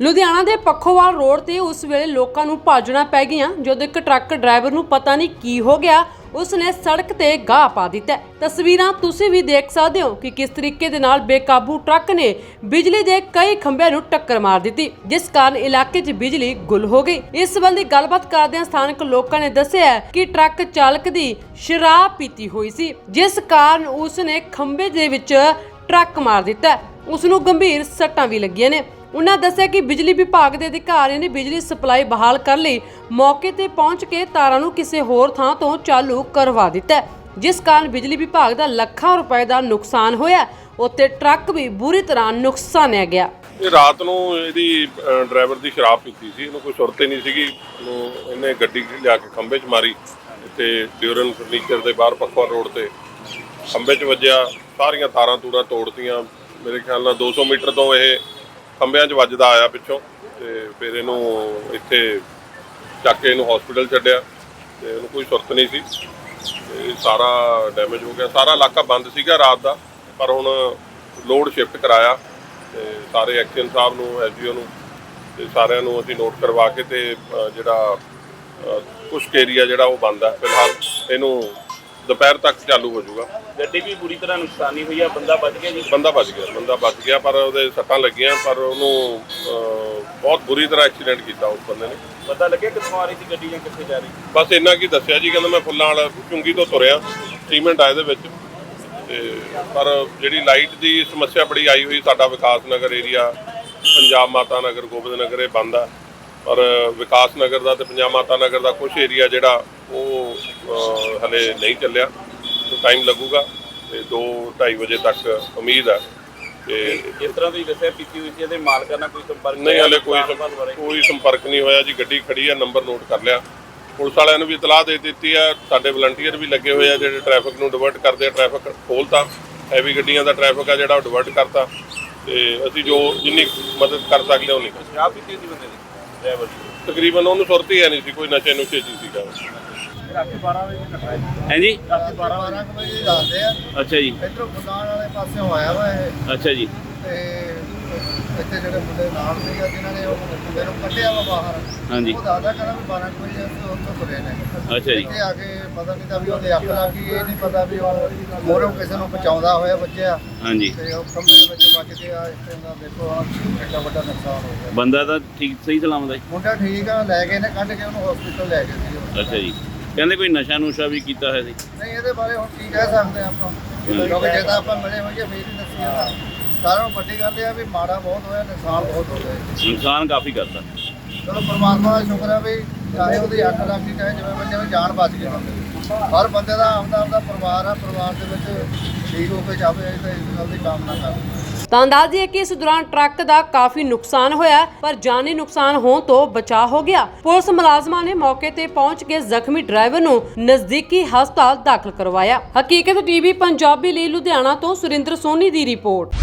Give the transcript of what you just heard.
ਲੁਧਿਆਣਾ ਦੇ ਪੱਖੋਵਾਲ ਰੋਡ ਤੇ ਉਸ ਵੇਲੇ ਲੋਕਾਂ ਨੂੰ ਭਾਜਣਾ ਪੈ ਗਈਆਂ, ਜਦੋਂ ਇੱਕ ਟਰੱਕ ਡਰਾਈਵਰ ਨੂੰ ਪਤਾ ਨਹੀਂ ਕੀ ਹੋ ਗਿਆ, ਉਸਨੇ ਸੜਕ ਤੇ ਗਾਹ ਪਾ ਦਿੱਤਾ ਤਸਵੀਰਾਂ ਤੁਸੀਂ ਵੀ ਦੇਖ ਸਕਦੇ ਹੋ ਕਿ ਕਿਸ ਤਰੀਕੇ ਦੇ ਨਾਲ ਬੇਕਾਬੂ ਟਰੱਕ ਨੇ ਬਿਜਲੀ ਦੇ ਕਈ ਖੰਭਿਆਂ ਨੂੰ ਟੱਕਰ ਮਾਰ ਦਿੱਤੀ, ਜਿਸ ਕਾਰਨ ਇਲਾਕੇ 'ਚ ਬਿਜਲੀ ਗੁੱਲ ਹੋ ਗਈ। ਇਸ ਸੰਬੰਧੀ ਗੱਲਬਾਤ ਕਰਦਿਆਂ ਸਥਾਨਕ ਲੋਕਾਂ ਨੇ ਦੱਸਿਆ ਹੈ ਕਿ ਟਰੱਕ ਚਾਲਕ ਦੀ ਸ਼ਰਾਬ ਪੀਤੀ ਹੋਈ ਸੀ, ਜਿਸ ਕਾਰਨ ਉਸਨੇ ਖੰਭੇ ਦੇ ਵਿੱਚ ਟਰੱਕ ਮਾਰ ਦਿੱਤਾ ਉਸ ਨੂੰ ਗੰਭੀਰ ਸੱਟਾਂ ਵੀ ਲੱਗੀਆਂ ਨੇ। ਉਹਨਾਂ ਦੱਸਿਆ ਕਿ ਬਿਜਲੀ ਵਿਭਾਗ ਦੇ ਅਧਿਕਾਰੀਆਂ ਨੇ ਬਿਜਲੀ ਸਪਲਾਈ ਬਹਾਲ ਕਰਨ ਲਈ ਮੌਕੇ ਤੇ ਪਹੁੰਚ ਕੇ ਤਾਰਾਂ ਨੂੰ ਕਿਸੇ ਹੋਰ ਥਾਂ ਤੋਂ ਚਾਲੂ ਕਰਵਾ ਦਿੱਤਾ ਜਿਸ ਕਾਰਨ ਬਿਜਲੀ ਵਿਭਾਗ ਦਾ ਲੱਖਾਂ ਰੁਪਏ ਦਾ ਨੁਕਸਾਨ ਹੋਇਆ ਉੱਤੇ ਟਰੱਕ ਵੀ ਬੁਰੀ ਤਰ੍ਹਾਂ ਨੁਕਸਾਨਿਆ ਗਿਆ। ਇਹ ਰਾਤ ਨੂੰ ਇਹਦੀ ਡਰਾਈਵਰ ਦੀ ਸ਼ਰਾਬ ਪੀਤੀ ਸੀ। ਇਹਨੂੰ ਕੋਈ ਸੁਰਤ ਹੀ ਨਹੀਂ ਸੀਗੀ। ਇਹਨੇ ਗੱਡੀ ਲਿਆ ਕੇ ਖੰਭੇ 'ਚ ਮਾਰੀ ਤੇ ਡਿਊਰਨ ਫਰਨੀਚਰ ਦੇ ਬਾਹਰ ਪੱਖਵਾ ਰੋਡ ਤੇ ਖੰਭੇ 'ਚ ਵੱਜਿਆ। ਸਾਰੀਆਂ ਤਾਰਾਂ ਤੂਰਾਂ ਤੋੜਤੀਆਂ। ਮੇਰੇ ਖਿਆਲ ਨਾਲ 200 ਮੀਟਰ ਤੋਂ ਇਹ ਖੰਭਿਆਂ 'ਚ ਵੱਜਦਾ ਆਇਆ ਪਿੱਛੋਂ ਤੇ ਫਿਰ ਇਹਨੂੰ ਇੱਥੇ ਚੱਕ ਕੇ ਇਹਨੂੰ ਹਸਪੀਟਲ ਛੱਡਿਆ ਤੇ ਇਹਨੂੰ ਕੋਈ ਸੁਰਤ ਨਹੀਂ ਸੀ। ਤੇ ਸਾਰਾ ਡੈਮੇਜ ਹੋ ਗਿਆ। ਸਾਰਾ ਇਲਾਕਾ ਬੰਦ ਸੀਗਾ ਰਾਤ ਦਾ, ਪਰ ਹੁਣ ਲੋਡ ਸ਼ਿਫਟ ਕਰਾਇਆ ਤੇ ਸਾਰੇ ਐਕਸ਼ਨ ਸਾਹਿਬ ਨੂੰ ਐਸਡੀਓ ਨੂੰ ਤੇ ਸਾਰਿਆਂ ਨੂੰ ਅਸੀਂ ਨੋਟ ਕਰਵਾ ਕੇ ਤੇ ਜਿਹੜਾ ਕੁਝ ਏਰੀਆ ਜਿਹੜਾ ਉਹ ਬੰਦ ਹੈ ਫਿਲਹਾਲ। ਇਹਨੂੰ ਦੁਪਹਿਰ ਤੱਕ ਚਾਲੂ ਹੋ ਜਾਊਗਾ। ਗੱਡੀ ਵੀ ਬੁਰੀ ਤਰ੍ਹਾਂ ਨੁਕਸਾਨੀ ਹੋਈ ਆ ਬੰਦਾ ਬਚ ਗਿਆ ਜੀ? ਬੰਦਾ ਬਚ ਗਿਆ ਬੰਦਾ ਬਚ ਗਿਆ ਪਰ ਉਹਦੇ ਸੱਟਾਂ ਲੱਗੀਆਂ ਪਰ ਉਹਨੂੰ ਬਹੁਤ ਬੁਰੀ ਤਰ੍ਹਾਂ ਐਕਸੀਡੈਂਟ ਕੀਤਾ ਉਸ ਬੰਦੇ ਨੇ। ਪਤਾ ਲੱਗਿਆ ਕਿੱਥੋਂ ਆ ਰਹੀ ਸੀ ਗੱਡੀ ਜਾਂ ਕਿੱਥੇ ਜਾ ਰਹੀ ਬਸ ਇੰਨਾ ਕੀ ਦੱਸਿਆ ਜੀ ਕਹਿੰਦਾ ਮੈਂ ਫੁੱਲਾਂ ਵਾਲਾ ਚੁੰਗੀ ਤੋਂ ਤੁਰਿਆ ਸੀਮੈਂਟ ਆ ਇਹਦੇ ਵਿੱਚ। ਤੇ ਪਰ ਜਿਹੜੀ ਲਾਈਟ ਦੀ ਸਮੱਸਿਆ ਬੜੀ ਆਈ ਹੋਈ ਸਾਡਾ ਵਿਕਾਸ ਨਗਰ ਏਰੀਆ ਪੰਜਾਬ ਮਾਤਾ ਨਗਰ ਗੋਬਿੰਦ ਨਗਰ ਇਹ ਬੰਦ ਆ। ਪਰ ਵਿਕਾਸ ਨਗਰ ਦਾ ਤੇ ਪੰਜਾਬ ਮਾਤਾ ਨਗਰ ਦਾ ਕੁਝ ਏਰੀਆ ਜਿਹੜਾ ਉਹ ਹਲੇ ਨਹੀਂ ਚੱਲਿਆ। ਟਾਈਮ ਲੱਗੂਗਾ ਤੇ 2:30 ਵਜੇ ਤੱਕ ਉਮੀਦ ਹੈ ਕਿ ਜਿਸ ਤਰ੍ਹਾਂ ਤੁਸੀਂ ਦੱਸਿਆ ਪੀਤੀ ਹੋਈ ਸੀ ਇਹਦੇ ਮਾਲਕਾਂ ਨਾਲ ਕੋਈ ਸੰਪਰਕ ਨਹੀਂ ਹਲੇ ਕੋਈ? ਕੋਈ ਸੰਪਰਕ ਨਹੀਂ ਹੋਇਆ ਜੀ। ਗੱਡੀ ਖੜੀ ਆ ਨੰਬਰ ਨੋਟ ਕਰ ਲਿਆ। ਪੁਲਿਸ ਵਾਲਿਆਂ ਨੂੰ ਵੀ ਇਤਲਾਹ ਦੇ ਦਿੱਤੀ ਆ। ਸਾਡੇ ਵਲੰਟੀਅਰ ਵੀ ਲੱਗੇ ਹੋਏ ਆ ਜਿਹੜੇ ਟ੍ਰੈਫਿਕ ਨੂੰ ਡਿਵਰਟ ਕਰਦੇ ਆ। ਟ੍ਰੈਫਿਕ ਖੋਲਤਾ। ਹੈਵੀ ਗੱਡੀਆਂ ਦਾ ਟ੍ਰੈਫਿਕ ਆ ਜਿਹੜਾ ਉਹ ਡਿਵਰਟ ਕਰਤਾ। ਤੇ ਅਸੀਂ ਜੋ ਜਿੰਨੀ ਮਦਦ ਕਰ ਸਕਦੇ ਹਾਂ ਕਰ ਸ਼ਰਾਬ ਪੀਤੀ ਸੀ ਬੰਦੇ ਦੀ? ਡਰਾਈਵਰ ਦੀ ਤਕਰੀਬਨ ਉਹਨੂੰ ਸੁਰਤ ਹੀ ਹੈ ਨਹੀਂ ਸੀ। ਕੋਈ ਨਸ਼ੇ ਨੁਸ਼ੇ 'ਚ ਹੀ ਸੀਗਾ ਹਾਂਜੀ 12 ਵਜੇ ਦੱਸਦੇ ਆ ਅੱਛਾ ਜੀ। ਇਧਰੋਂ ਫੁੱਲਾਨ ਵਾਲੇ ਪਾਸਿਓਂ ਆਇਆ ਵਾ ਇਹ। ਅੱਛਾ ਜੀ। ਤੇ ਇੱਥੇ ਜਿਹੜੇ ਮੁੰਡੇ ਨਾਲ ਸੀਗਾ ਜਿਨ੍ਹਾਂ ਨੇ ਉਹ ਮੁੰਡੇ ਨੂੰ ਕੱਢਿਆ ਵਾ ਬਾਹਰ। ਹਾਂਜੀ। ਉਹ ਦਾਦਾ ਕਹਿੰਦਾ ਵੀ 12 ਕੁ ਵਜੇ ਅਸੀਂ ਉੱਥੋਂ ਤੁਰੇ ਨੇ। ਅੱਛਾ ਜੀ। ਇੱਥੇ ਆ ਕੇ ਪਤਾ ਨਹੀਂ ਤਾਂ ਵੀ ਉਹਦੇ ਅੱਖ ਲੱਗ ਗਈ ਇਹ ਨਹੀਂ ਪਤਾ ਵੀ ਉਹ ਮੋਰੋਂ ਕਿਸੇ ਨੂੰ ਬਚਾਉਂਦਾ ਹੋਇਆ ਬੱਚਿਆ। ਹਾਂਜੀ। ਤੇ ਉਹ ਕੰਮੇ ਦੇ ਵਿੱਚ ਵੱਜ ਕੇ ਆ ਇਸ ਤਰ੍ਹਾਂ ਦਾ ਦੇਖੋ ਆ ਕਿੰਨਾ ਵੱਡਾ ਨੁਕਸਾਨ ਹੋ ਗਿਆ। ਬੰਦਾ ਤਾਂ ਠੀਕ ਸਹੀ ਸਲਾਮਤ ਹੈ। ਮੁੰਡਾ ਠੀਕ ਆ ਲੈ ਗਏ ਨੇ ਕੱਢ ਕੇ ਉਹਨੂੰ ਹਸਪੀਟਲ ਲੈ ਗਏ ਸੀ। ਅੱਛਾ ਜੀ। ਕਹਿੰਦੇ ਕੋਈ ਨਸ਼ਾ ਨੁਸ਼ਾ ਵੀ ਕੀਤਾ ਹੋਇਆ ਸੀ ਨਹੀਂ ਇਹਦੇ ਬਾਰੇ ਹੁਣ ਕੀ ਕਹਿ ਸਕਦੇ ਆਪਾਂ? ਕਿਉਂਕਿ ਜੇ ਤਾਂ ਆਪਾਂ ਮਿਲੇ ਹੋਈਏ ਫੇਰ ਹੀ ਦੱਸੀਏ ਨਾ ਸਾਰਿਆਂ ਨੂੰ ਵੱਡੀ ਗੱਲ ਇਹ ਆ ਵੀ ਮਾੜਾ ਬਹੁਤ ਹੋਇਆ ਨੁਕਸਾਨ ਬਹੁਤ ਹੋ ਗਿਆ। ਨੁਕਸਾਨ ਕਾਫੀ ਕਰਤਾ। ਚਲੋ ਪਰਮਾਤਮਾ ਦਾ ਸ਼ੁਕਰ ਹੈ ਵੀ ਚਾਹੇ ਉਹਦੀ ਅੱਖ ਲੱਗ ਗਈ ਚਾਹੇ ਜਿਵੇਂ ਬੰਦੇ ਦੀ ਜਾਨ ਬਚ ਗਈ। ਹਰ ਬੰਦੇ ਦਾ ਆਪਦਾ ਆਪਦਾ ਪਰਿਵਾਰ ਆ ਪਰਿਵਾਰ ਦੇ ਵਿੱਚ ਠੀਕ ਹੋ ਕੇ ਜਾਵੇ ਤੇ ਇਸ ਗੱਲ ਦੀ ਕਾਮਨਾ ਕਰਦੇ ਤਾਂ ਅੰਦਾਜ਼ ਹੈ ਕਿ ਇਸ ਦੌਰਾਨ ਟਰੱਕ ਦਾ ਕਾਫੀ ਨੁਕਸਾਨ ਹੋਇਆ, ਪਰ ਜਾਨੀ ਨੁਕਸਾਨ ਹੋਣ ਤੋਂ ਬਚਾਅ ਹੋ ਗਿਆ। ਪੁਲਿਸ ਮੁਲਾਜ਼ਮਾਂ ਨੇ ਮੌਕੇ ਤੇ ਪਹੁੰਚ ਕੇ ਜ਼ਖਮੀ ਡਰਾਈਵਰ ਨੂੰ ਨਜ਼ਦੀਕੀ ਹਸਪਤਾਲ ਦਾਖਲ ਕਰਵਾਇਆ। ਹਕੀਕਤ, ਟੀਵੀ, ਪੰਜਾਬੀ ਲਈ ਲੁਧਿਆਣਾ ਤੋਂ ਸੁਰਿੰਦਰ ਸੋਨੀ ਦੀ ਰਿਪੋਰਟ।